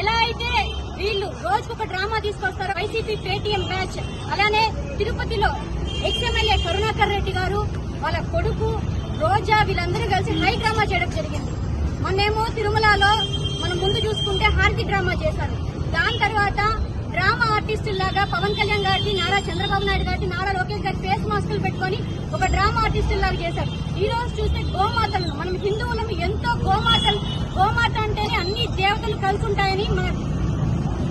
ఎలా అయితే వీళ్ళు రోజుకొక ఒక డ్రామా తీసుకొస్తారు వైసీపీ పేటీఎం బ్యాచ్ అలానే తిరుపతిలో ఎక్స్ఎమ్మెల్యే కరుణాకర్ రెడ్డి గారు వాళ్ళ కొడుకు రోజా వీళ్ళందరూ కలిసి హై డ్రామా చేయడం జరిగింది. మొన్నేమో తిరుమలలో మనం ముందు చూసుకుంటే హారతి డ్రామా చేశారు. దాని తర్వాత డ్రామా ఆర్టిస్టులాగా పవన్ కళ్యాణ్ గారికి నారా చంద్రబాబు నాయుడు గారికి నారా లోకేష్ గారి ఫేస్ మాస్కులు పెట్టుకొని ఒక డ్రామా ఆర్టిస్టులాగా చేశారు. ఈ రోజు చూస్తే గోమాతలను మనం హిందువులను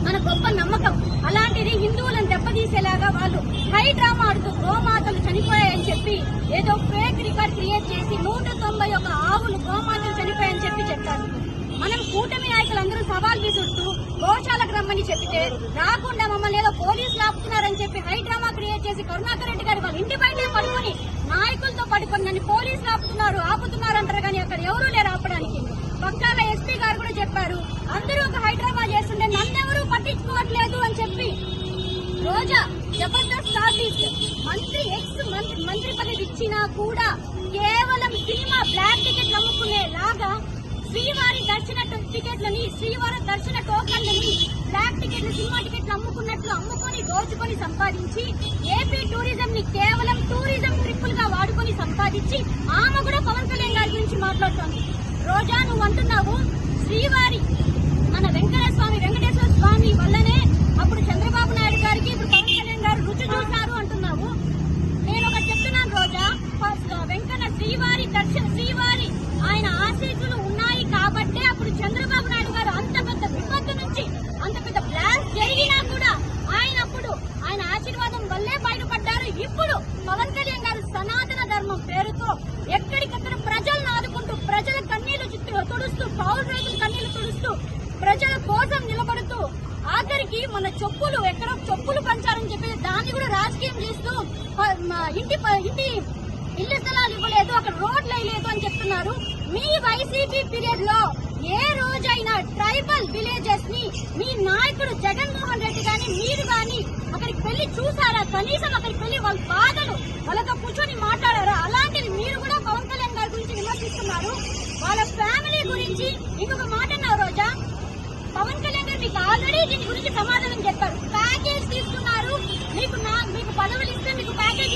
మన గొప్ప నమ్మకం. అలాంటిది హిందువులను దెబ్బతీసేలాగా వాళ్ళు హై డ్రామా ఆడుతూ గోమాతలు చనిపోయాయని చెప్పి ఏదో ఫేక్ రికార్డ్ క్రియేట్ చేసి నూట తొంభై ఒక ఆవులు గోమాతలు చనిపోయాయని చెప్పి చెప్పారు. మనం కూటమి నాయకులందరూ సవాల్ విసురుతూ గోశాలకు రమ్మని చెప్పితే రాకుండా మమ్మల్ని ఏదో పోలీసులు ఆపుతున్నారని చెప్పి హై డ్రామా క్రియేట్ చేసి కరుణాకర్ రెడ్డి గారు వాళ్ళ ఇంటి బయటే పడుకుని నాయకులతో పడుకొని నన్ను పోలీసులు ఆపుతున్నారు ఆపుతున్నారు అంటారు కానీ అక్కడ ఎవరూ లేరు ఆపడానికి పక్కాల ఎస్పీ గారు కూడా చెప్పారు అందరూ ఒక హైడ్రామా చేస్తుంటే నన్నెవరూ పట్టించుకోవట్లేదు అని చెప్పి రోజా జబర్దస్త్ ఆర్టిస్ట్. మంత్రి ఎక్స్ మంత్రి మంత్రి పదవి ఇచ్చినా కూడా కేవలం సినిమా బ్లాక్ టికెట్ అమ్ముకునే లాగా శ్రీవారి దర్శన టికెట్లని శ్రీవారి దర్శన టోకన్లని బ్లాక్ టికెట్లు సినిమా టికెట్లు అమ్ముకున్నట్లు అమ్ముకొని దోచుకొని సంపాదించి ఏపీ టూరిజం ని కేవలం టూరిజం ట్రిప్పులుగా వాడుకొని సంపాదించి ఆమె కూడా పవన్ కళ్యాణ్ గారి గురించి మాట్లాడుతోంది. రోజా నువ్వు అంటున్నావు శ్రీవారి మన వెంకటేశ్వర స్వామి ఆఖరికి మన చెప్పులు ఎక్కడో చెప్పులు పంచారని చెప్పి దాన్ని కూడా రాజకీయం చేస్తూ ఇంటి ఇంటి ఇల్లు స్థలాలు ఇవ్వలేదు అక్కడ రోడ్లు వేయలేదు అని చెప్తున్నారు. మీ వైసీపీ పీరియడ్లో ఏ రోజైనా ట్రైబల్ విలేజెస్ని మీ నాయకుడు జగన్మోహన్ రెడ్డి గాని మీరు గాని అక్కడికి వెళ్ళి చూసారా? కనీసం అక్కడికి వెళ్ళి వాళ్ళ బాధలు వాళ్ళతో కూర్చొని మాట్లాడారా? అలాంటిది మీరు కూడా పవన్ కళ్యాణ్ గారి గురించి విమర్శిస్తున్నారు. వాళ్ళ ఫ్యామిలీ గురించి ఇంకొక మాట పవన్ కళ్యాణ్ గారు మీకు ఆల్రెడీ దీని గురించి సమాధానం చెప్పారు. ప్యాకేజ్ తీసుకున్నారు. మీకు నా మీకు పదవులు ఇస్తే మీకు ప్యాకేజ్